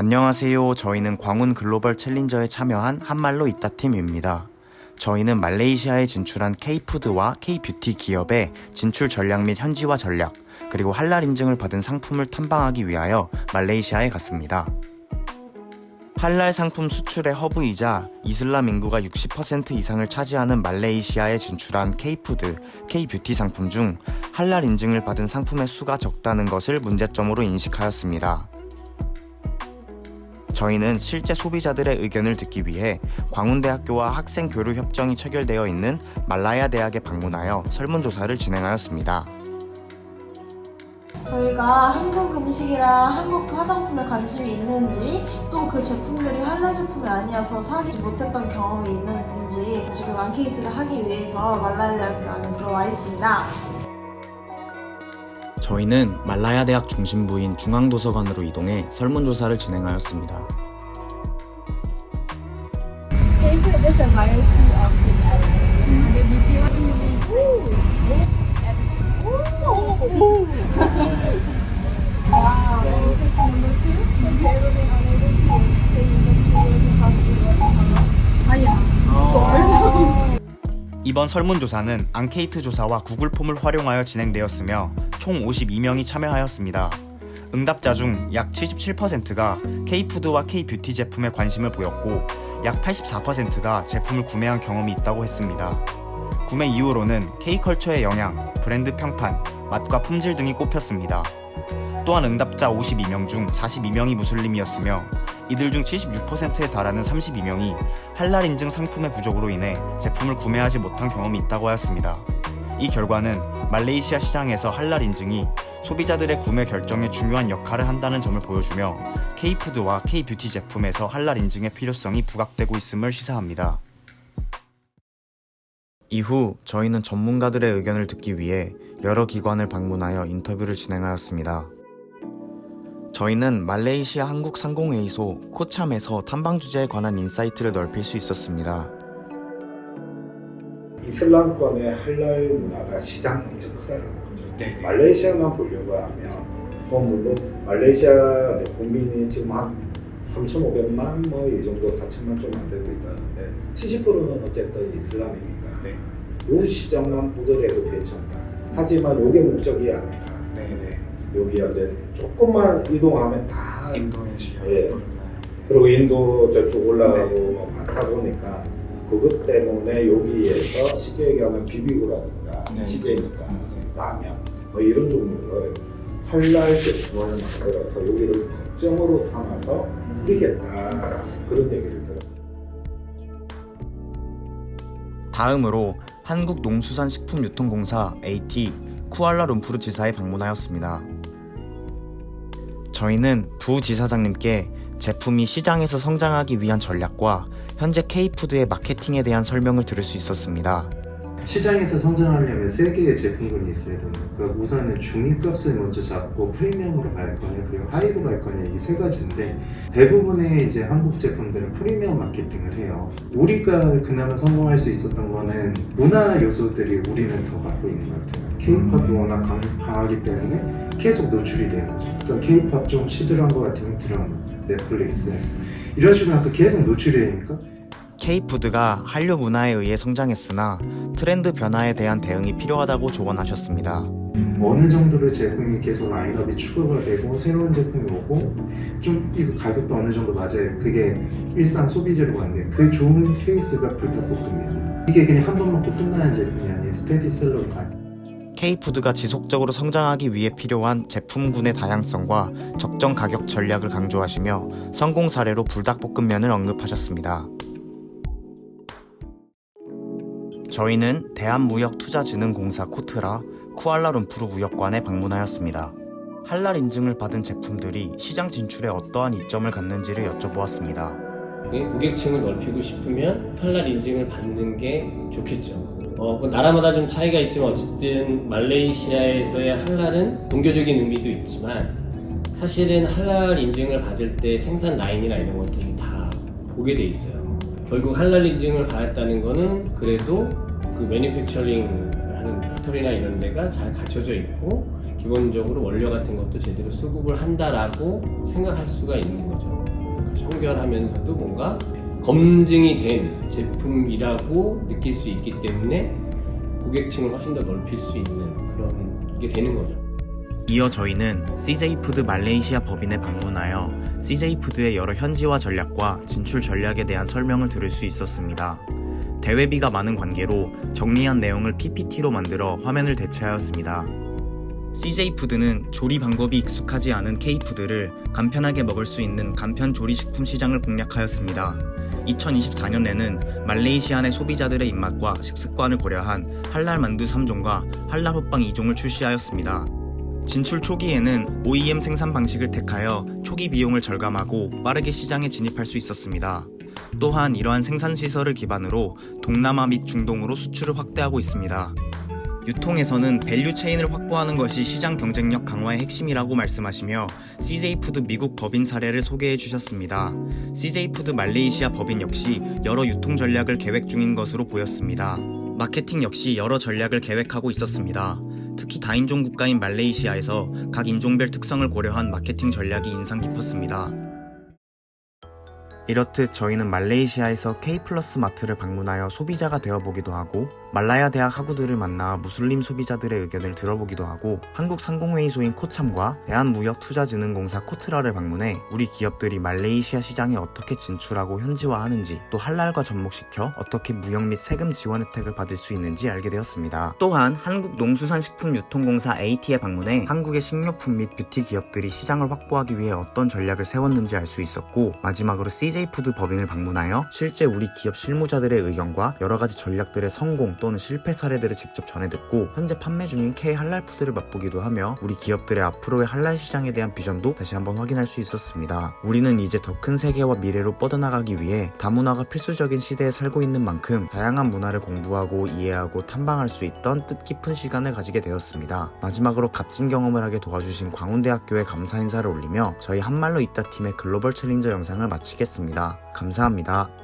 안녕하세요. 저희는 광운 글로벌 챌린저에 참여한 한말로 있다 팀입니다. 저희는 말레이시아에 진출한 K푸드와 K뷰티 기업의 진출 전략 및 현지화 전략, 그리고 할랄 인증을 받은 상품을 탐방하기 위하여 말레이시아에 갔습니다. 할랄 상품 수출의 허브이자 이슬람 인구가 60% 이상을 차지하는 말레이시아에 진출한 K푸드, K뷰티 상품 중 할랄 인증을 받은 상품의 수가 적다는 것을 문제점으로 인식하였습니다. 저희는 실제 소비자들의 의견을 듣기 위해 광운대학교와 학생 교류 협정이 체결되어 있는 말라야 대학에 방문하여 설문조사를 진행하였습니다. 저희가 한국 음식이랑 한국 화장품에 관심이 있는지 또 그 제품들이 할랄 제품이 아니어서 사기 못했던 경험이 있는지 지금 안케이트를 하기 위해서 말라야 대학교 안에 들어와 있습니다. 저희는 말라야 대학 중심부인 중앙도서관으로 이동해 설문조사를 진행하였습니다. A variety of food. The beauty 이번 설문조사는 앙케이트 조사와 구글 폼을 활용하여 진행되었으며 총 52명이 참여하였습니다. 응답자 중 약 77%가 K푸드와 K뷰티 제품에 관심을 보였고 약 84%가 제품을 구매한 경험이 있다고 했습니다. 구매 이유로는 K컬처의 영향, 브랜드 평판, 맛과 품질 등이 꼽혔습니다. 또한 응답자 52명 중 42명이 무슬림이었으며 이들 중 76%에 달하는 32명이 할랄 인증 상품의 부족으로 인해 제품을 구매하지 못한 경험이 있다고 하였습니다. 이 결과는 말레이시아 시장에서 할랄 인증이 소비자들의 구매 결정에 중요한 역할을 한다는 점을 보여주며 K푸드와 K뷰티 제품에서 할랄 인증의 필요성이 부각되고 있음을 시사합니다. 이후 저희는 전문가들의 의견을 듣기 위해 여러 기관을 방문하여 인터뷰를 진행하였습니다. 저희는 말레이시아 한국 상공회의소 코참에서 탐방 주제에 관한 인사이트를 넓힐 수 있었습니다. 이슬람권의 할랄 문화가 시장이 엄청 크다는 거죠. 말레이시아만 보려고 하면 뭐 물론 말레이시아 국민이 지금 한 3,500만 뭐 이 정도 4천만 좀 안 되고 있다는데 70%는 어쨌든 이슬람이니까 네. 요 시장만 보더라도 괜찮다. 하지만 요게 목적이 아니라 네네. 여기 이제 조금만 이동하면 다 인도네시아. 예. 그리고 인도 저쪽 올라가고 네. 뭐 많다 보니까 그것 때문에 여기에서 쉽게 얘기하면 비비고라든가 네. 치즈니까 네. 라면 뭐 이런 종류를 할랄 제품을 만들어서 여기를 거점으로 삼아서 뿌리겠다 그런 얘기를 들어요. 다음으로 한국농수산식품유통공사 AT 쿠알라룸푸르 지사에 방문하였습니다. 저희는 부지사장님께 제품이 시장에서 성장하기 위한 전략과 현재 K푸드의 마케팅에 대한 설명을 들을 수 있었습니다. 시장에서 성장하려면 세 개의 제품군이 있어야 됩니다. 그러니까 우선은 중위값을 먼저 잡고 프리미엄으로 갈 거냐 그리고 하이로 갈 거냐 이 세 가지인데 대부분의 이제 한국 제품들은 프리미엄 마케팅을 해요. 우리가 그나마 성공할 수 있었던 거는 문화 요소들이 우리는 더 갖고 있는 것 같아요. K-팝이 워낙 강, 강하기 때문에 계속 노출이 되는 거죠. 그러니까 K-팝 좀 시들한 것 같으면 드라마, 넷플릭스 이런 식으로 계속 노출이 되니까 K푸드가 한류 문화에 의해 성장했으나 트렌드 변화에 대한 대응이 필요하다고 조언하셨습니다. 어느 정도로 제품이 계속 라인업이 추가가 되고 새로운 제품이 오고 좀 이거 가격도 어느 정도 맞아요. 그게 일상 소비재로 왔는데 그 좋은 케이스가 불닭볶음면 이게 그냥 한 번 먹고 끝나는 제품이 아닌 스테디셀러로 가. K푸드가 지속적으로 성장하기 위해 필요한 제품군의 다양성과 적정 가격 전략을 강조하시며 성공 사례로 불닭볶음면을 언급하셨습니다. 저희는 대한무역투자진흥공사 코트라 쿠알라룸푸르 무역관에 방문하였습니다. 할랄 인증을 받은 제품들이 시장 진출에 어떠한 이점을 갖는지를 여쭤보았습니다. 예, 고객층을 넓히고 싶으면 할랄 인증을 받는 게 좋겠죠. 어, 그 나라마다 좀 차이가 있지만 어쨌든 말레이시아에서의 할랄은 종교적인 의미도 있지만 사실은 할랄 인증을 받을 때 생산 라인이나 이런 것들이 다 보게 돼 있어요. 결국 할랄 인증을 받았다는 거는 그래도 그 매니팩처링 하는 팩토리나 이런 데가 잘 갖춰져 있고 기본적으로 원료 같은 것도 제대로 수급을 한다라고 생각할 수가 있는 거죠. 그러니까 청결하면서도 뭔가 검증이 된 제품이라고 느낄 수 있기 때문에 고객층을 훨씬 더 넓힐 수 있는 그런 게 되는 거죠. 이어 저희는 CJ푸드 말레이시아 법인에 방문하여 CJ푸드의 여러 현지화 전략과 진출 전략에 대한 설명을 들을 수 있었습니다. 대회비가 많은 관계로 정리한 내용을 PPT로 만들어 화면을 대체하였습니다. CJ푸드는 조리 방법이 익숙하지 않은 K푸드를 간편하게 먹을 수 있는 간편 조리식품 시장을 공략하였습니다. 2024년에는 말레이시아 내 소비자들의 입맛과 식습관을 고려한 할랄 만두 3종과 할랄 호빵 2종을 출시하였습니다. 진출 초기에는 OEM 생산 방식을 택하여 초기 비용을 절감하고 빠르게 시장에 진입할 수 있었습니다. 또한 이러한 생산 시설을 기반으로 동남아 및 중동으로 수출을 확대하고 있습니다. 유통에서는 밸류 체인을 확보하는 것이 시장 경쟁력 강화의 핵심이라고 말씀하시며 CJ푸드 미국 법인 사례를 소개해 주셨습니다. CJ푸드 말레이시아 법인 역시 여러 유통 전략을 계획 중인 것으로 보였습니다. 마케팅 역시 여러 전략을 계획하고 있었습니다. 특히 다인종 국가인 말레이시아에서 각 인종별 특성을 고려한 마케팅 전략이 인상 깊었습니다. 이렇듯 저희는 말레이시아에서 K 플러스 마트를 방문하여 소비자가 되어보기도 하고 말라야 대학 학우들을 만나 무슬림 소비자들의 의견을 들어보기도 하고 한국 상공회의소인 코참과 대한무역투자진흥공사 코트라를 방문해 우리 기업들이 말레이시아 시장에 어떻게 진출하고 현지화하는지 또 할랄과 접목시켜 어떻게 무역 및 세금 지원 혜택을 받을 수 있는지 알게 되었습니다. 또한 한국농수산식품유통공사 AT에 방문해 한국의 식료품 및 뷰티 기업들이 시장을 확보하기 위해 어떤 전략을 세웠는지 알 수 있었고 마지막으로 CJ푸드 법인을 방문하여 실제 우리 기업 실무자들의 의견과 여러 가지 전략들의 성공 또는 실패 사례들을 직접 전해 듣고 현재 판매 중인 K 할랄 푸드를 맛보기도 하며 우리 기업들의 앞으로의 할랄 시장에 대한 비전도 다시 한번 확인할 수 있었습니다. 우리는 이제 더 큰 세계와 미래로 뻗어나가기 위해 다문화가 필수적인 시대에 살고 있는 만큼 다양한 문화를 공부하고 이해하고 탐방할 수 있던 뜻깊은 시간을 가지게 되었습니다. 마지막으로 값진 경험을 하게 도와주신 광운대학교에 감사 인사를 올리며 저희 한말로 있다 팀의 글로벌 챌린저 영상을 마치겠습니다. 감사합니다.